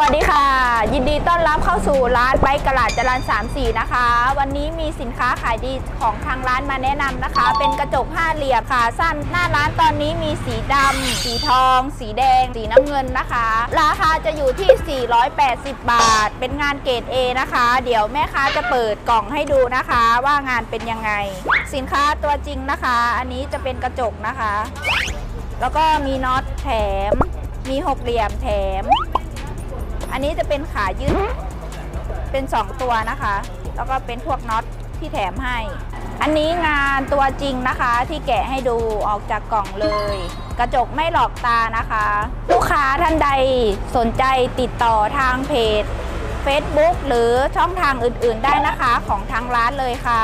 วัสดีค่ะ ยินดีต้อนรับเข้าสู่ร้านไบกระลาดจรัน34 นะคะ วันนี้มีสินค้าขายดีของทางร้านมาแนะนำนะคะ เป็นกระจกห้าเหลี่ยมขาสั้นหน้าร้านตอนนี้มีสีดำสีทอง สีแดง สีน้ำเงินนะคะ ราคาจะอยู่ที่ 480 บาท เป็นงานเกรด A นะคะ เดี๋ยวแม่ค้าจะเปิดกล่องให้ดูนะคะ ว่างานเป็นยังไง สินค้าตัวจริงนะคะ อันนี้จะเป็นกระจกนะคะ แล้วก็มีน็อตแถม มีหกเหลี่ยมแถม อันนี้จะเป็นขายืดเป็น 2 ตัวนะคะ แล้วก็เป็นพวกน็อตที่แถมให้ อันนี้งานตัวจริงนะคะที่แกะให้ดูออกจากกล่องเลย กระจกไม่หลอกตานะคะ ลูกค้าท่านใดสนใจติดต่อทางเพจ Facebook หรือช่องทางอื่นๆได้นะคะของทางร้านเลยค่ะ